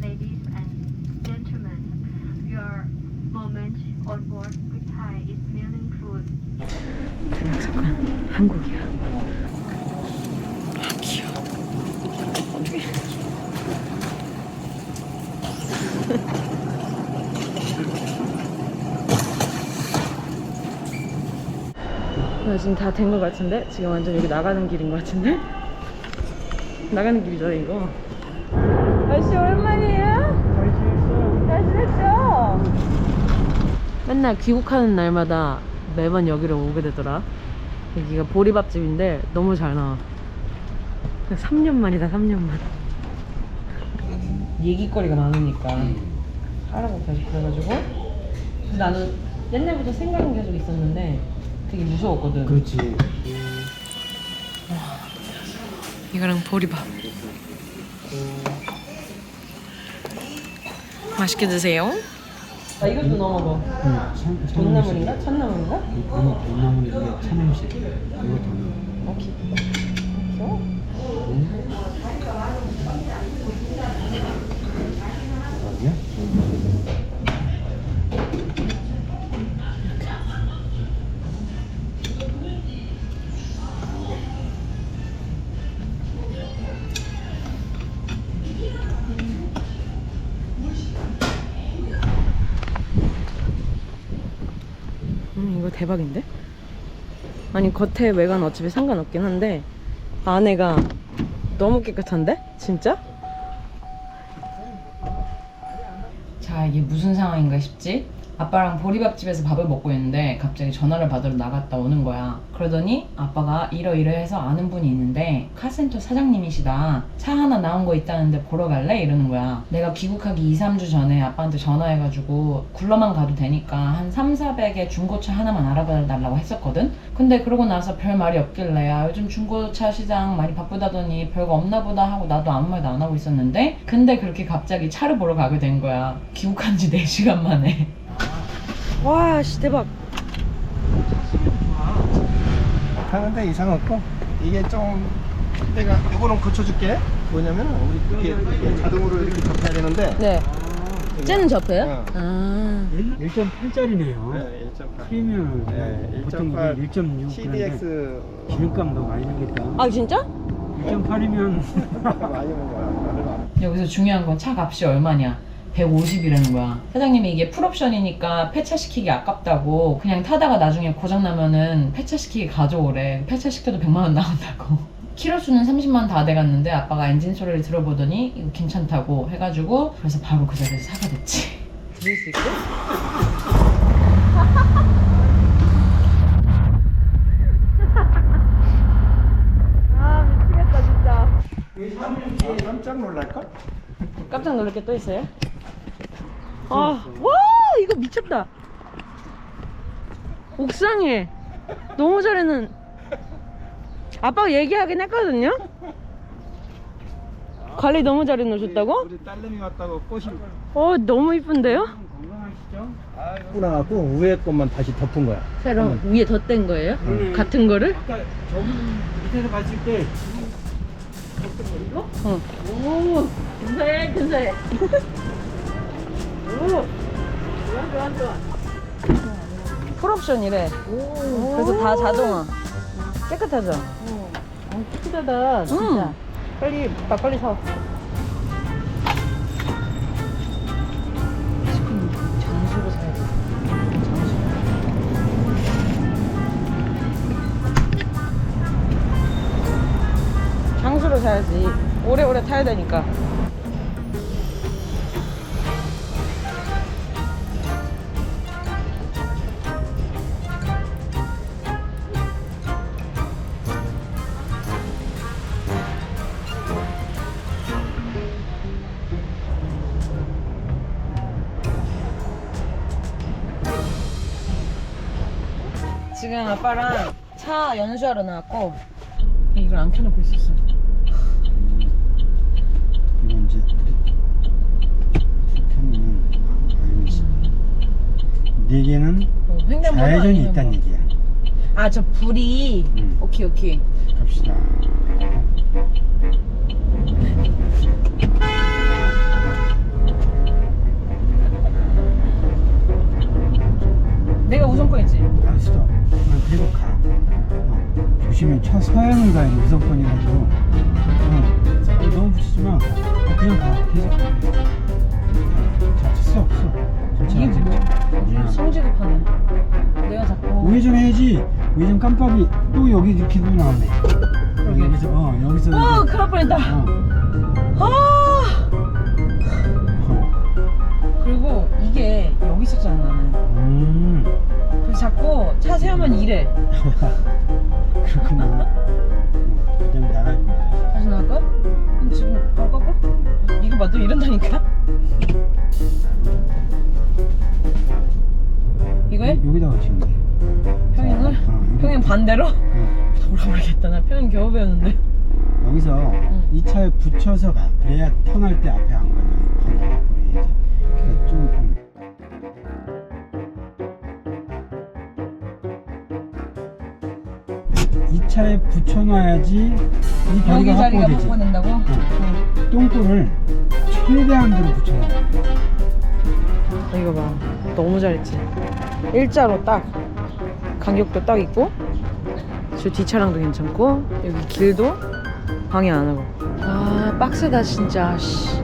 Ladies and gentlemen, your moment on board Thai is. 잠깐 잠깐 한국이야 아 귀여워 나 지금 다 된 것 같은데? 지금 완전 여기 나가는 길인 것 같은데? 나가는 길이죠 이거 아저씨 오랜만이에요? 잘 지냈죠? 맨날 귀국하는 날마다 매번 여기로 오게 되더라 여기가 보리밥집인데 너무 잘 나와 3년 만이다 3년 만 얘기거리가 많으니까 하라고 다시 그래가지고 그래서 나는 옛날부터 생각은 계속 있었는데 되게 무서웠거든 그렇지. 이거랑 보리밥 맛있게 드세요 나 이것도 넣어 먹어 참, 돈나물인가? 참나물인가? 아니, 돈나물이 이게 참음식. 이거 돈. 오케이 어? 어디야? 음 이거 대박인데? 아니 겉에 외관 어차피 상관없긴 한데 안에가 너무 깨끗한데? 진짜? 자 이게 무슨 상황인가 싶지? 아빠랑 보리밥집에서 밥을 먹고 있는데 갑자기 전화를 받으러 나갔다 오는 거야. 그러더니 아빠가 이러이러해서 아는 분이 있는데 카센터 사장님이시다. 차 하나 나온 거 있다는데 보러 갈래? 이러는 거야. 내가 귀국하기 2, 3주 전에 아빠한테 전화해가지고 굴러만 가도 되니까 한 3, 400에 중고차 하나만 알아봐 달라고 했었거든? 근데 그러고 나서 별 말이 없길래 아 요즘 중고차 시장 많이 바쁘다더니 별거 없나 보다 하고 나도 아무 말도 안 하고 있었는데 근데 그렇게 갑자기 차를 보러 가게 된 거야. 귀국한 지 4시간 만에 와, 씨 대박. 하는데 이상 없고 이게 좀 내가 이거는 고쳐줄게 뭐냐면 우리 이게, 이게 자동으로 이렇게 접해야 되는데 네. 쟤는 접해요? 어. 아. 1.8짜리네요. 네, 1.8 프리미엄 네, 보통 1.8 이게 1.6 CDX 기름값도 많이 들겠다. 아, 진짜? 1.8이면 많이 먹어요 여기서 중요한 건 차 값이 얼마냐? 150이라는 거야. 사장님이 이게 풀옵션이니까 폐차시키기 아깝다고 그냥 타다가 나중에 고장나면은 폐차시키기 가져오래. 폐차시켜도 100만원 나온다고. 키로수는 30만 다 돼갔는데 아빠가 엔진 소리를 들어보더니 이거 괜찮다고 해가지고 그래서 바로 그 자리에서 사게 됐지. 들릴 수 있고? 아 미치겠다 진짜. 깜짝 놀랄걸? 깜짝 놀랄 게 또 있어요? 아, 와, 이거 미쳤다. 옥상에 너무 잘해는 아빠가 얘기하긴 했거든요. 관리 너무 잘해 놓으셨다고? 우리 딸내미 왔다고 꽃이 어, 너무 이쁜데요? 건강하시죠? 뿌나갖고 위에 것만 다시 덮은 거야 새로 위에 덧댄 거예요? 같은 거를? 아까 저기 밑에서 봤을 때 어. 오, 근사해, 근사해. 풀옵션이래. 그래서 다 자동화. 깨끗하죠? 어, 깨끗하다 진짜 응. 빨리 막걸리 사 장수로 사야 돼. 장수. 장수로 사야지. 오래오래 타야 되니까. 지금 아빠랑 차 연수하러 나왔고 이걸 안 켜놓고 있었어. 이건 이제 북한은 네 개는 어, 횡단보도 좌회전이 아니면 있다는 뭐. 얘기야. 아, 저 불이. 음. 오케이, 오케이. 갑시다. 내가 우선권이지. 알았어. 난 그리고 가. 어, 조심해. 차 서양을 가야 돼. 우선권이라도. 어, 너무 붙이지 마. 어, 그냥 가. 계속 가. 자칫 수 없어. 이게 뭐야? 수 성질이 파네. 내가 자꾸. 우회전 해야지. 우회전 깜빡이 또 여기 기분 나오네. 여기서 어 여기서. 어, 큰일 날 뻔했다. 어. 세우면 이래. 그렇구나 어, 왜냐면 나갈 거야 다시 나갈까? 그럼 지금 바로 꺾어? 이거 봐도 이런다니까? 이거에 여기다가 지금 돼 평행을? 어, 여기. 평행 반대로? 어. 돌아버리겠다. 나 평행 겨우 배웠는데. 여기서 이 차에 붙여서 가. 그래야 턴할 때 앞에 안 가요. 방향 그래야지. 그러니 차에 붙여놔야지 이 여기 거리가 자리가 확보되지. 확보된다고? 어. 똥꼬를 최대한으로 붙여놔. 이거 봐. 너무 잘했지. 일자로 딱 간격도 딱 있고 저 뒷차량도 괜찮고 여기 길도 방해 안 하고. 아 빡세다 진짜. 씨.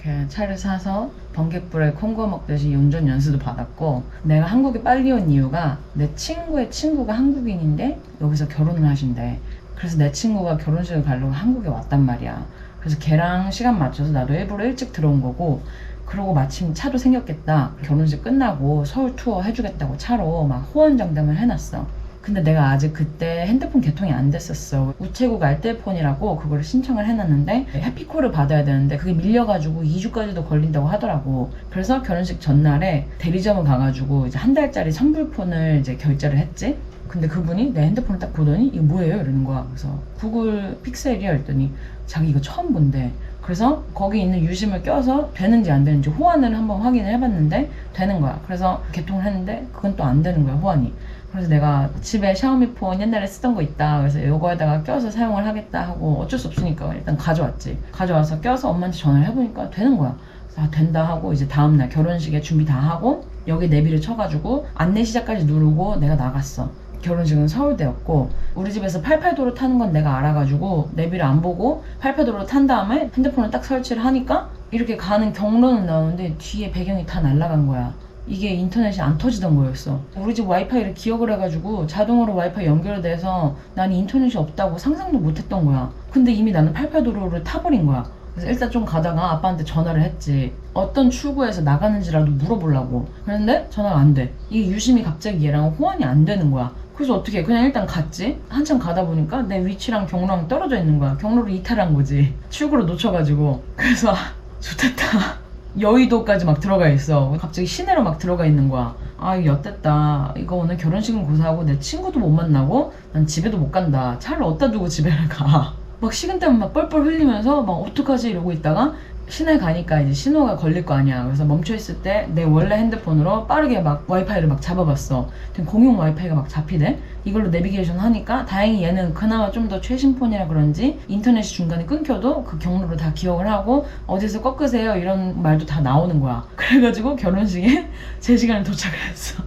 이렇게 차를 사서 번갯불에 콩고 먹듯이 운전 연수도 받았고 내가 한국에 빨리 온 이유가 내 친구의 친구가 한국인인데 여기서 결혼을 하신대. 그래서 내 친구가 결혼식을 가려고 한국에 왔단 말이야. 그래서 걔랑 시간 맞춰서 나도 일부러 일찍 들어온 거고 그러고 마침 차도 생겼겠다. 결혼식 끝나고 서울 투어 해주겠다고 차로 막 호언장담을 해놨어 근데 내가 아직 그때 핸드폰 개통이 안 됐었어. 우체국 알뜰폰이라고 그거를 신청을 해놨는데 해피콜을 받아야 되는데 그게 밀려가지고 2주까지도 걸린다고 하더라고. 그래서 결혼식 전날에 대리점을 가가지고 이제 한 달짜리 선불폰을 이제 결제를 했지. 근데 그분이 내 핸드폰을 딱 보더니 이거 뭐예요? 이러는 거야. 그래서 구글 픽셀이야 했더니 자기 이거 처음 본대. 그래서 거기 있는 유심을 껴서 되는지 안 되는지 호환을 한번 확인을 해봤는데 되는 거야. 그래서 개통을 했는데 그건 또 안 되는 거야 호환이. 그래서 내가 집에 샤오미 폰 옛날에 쓰던 거 있다. 그래서 이거에다가 껴서 사용을 하겠다 하고 어쩔 수 없으니까 일단 가져왔지. 가져와서 껴서 엄마한테 전화를 해보니까 되는 거야. 아, 된다 하고 이제 다음날 결혼식에 준비 다 하고 여기 내비를 쳐가지고 안내 시작까지 누르고 내가 나갔어. 결혼식은 서울대였고 우리 집에서 88도로 타는 건 내가 알아가지고 내비를 안 보고 88도로 탄 다음에 핸드폰을 딱 설치를 하니까 이렇게 가는 경로는 나오는데 뒤에 배경이 다 날아간 거야. 이게 인터넷이 안 터지던 거였어. 우리 집 와이파이를 기억을 해가지고 자동으로 와이파이 연결돼서 난 인터넷이 없다고 상상도 못 했던 거야. 근데 이미 나는 88도로를 타버린 거야. 그래서 일단 좀 가다가 아빠한테 전화를 했지. 어떤 출구에서 나가는지라도 물어보려고. 그런데 전화가 안 돼. 이게 유심히 갑자기 얘랑 호환이 안 되는 거야. 그래서 어떻게 해? 그냥 일단 갔지. 한참 가다 보니까 내 위치랑 경로랑 떨어져 있는 거야. 경로를 이탈한 거지. 출구를 놓쳐가지고. 그래서 아, 좋겠다. 여의도까지 막 들어가 있어. 갑자기 시내로 막 들어가 있는 거야. 아, 이거 엿됐다. 이거 오늘 결혼식은 고사하고 내 친구도 못 만나고 난 집에도 못 간다. 차를 어디다 두고 집에를 가. 막 식은땀 막 뻘뻘 흘리면서 막 어떡하지 이러고 있다가 시내 가니까 이제 신호가 걸릴 거 아니야. 그래서 멈춰 있을 때 내 원래 핸드폰으로 빠르게 막 와이파이를 막 잡아봤어. 공용 와이파이가 막 잡히대. 이걸로 내비게이션 하니까 다행히 얘는 그나마 좀 더 최신 폰이라 그런지 인터넷이 중간에 끊겨도 그 경로를 다 기억을 하고 어디서 꺾으세요 이런 말도 다 나오는 거야. 그래가지고 결혼식에 제 시간에 도착을 했어.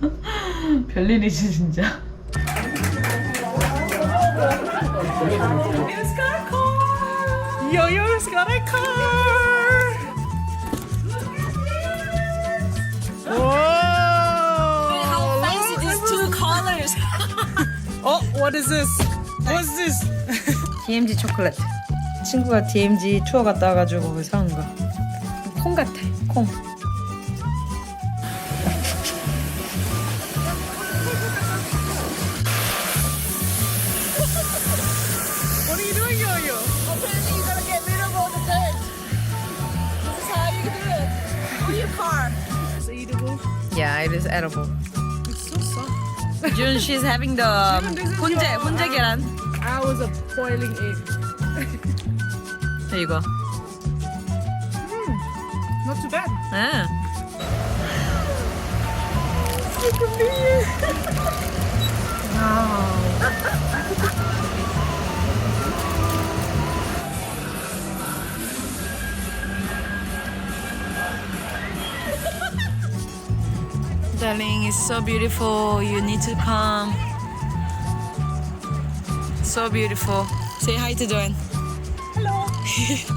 별일이지 진짜. Yo-yo's got a car! Oh, what is this? What's this? DMG 초콜릿. 친구가 DMG 투어 갔다 와가지고 거기 사온 거. 콩 같아, 콩. What are you doing, Yo-yo? Apparently, you're gonna get rid of all the dirt. This is how you do it. Or your car. It's eatable. Yeah, it is edible. June, she's having the um, this is 훈제, your- 훈제 계란. I was a boiling egg. 자, 이거. Not too bad. 네. Darling, it's so beautiful. You need to come. So beautiful. Say hi to Joanne. Hello.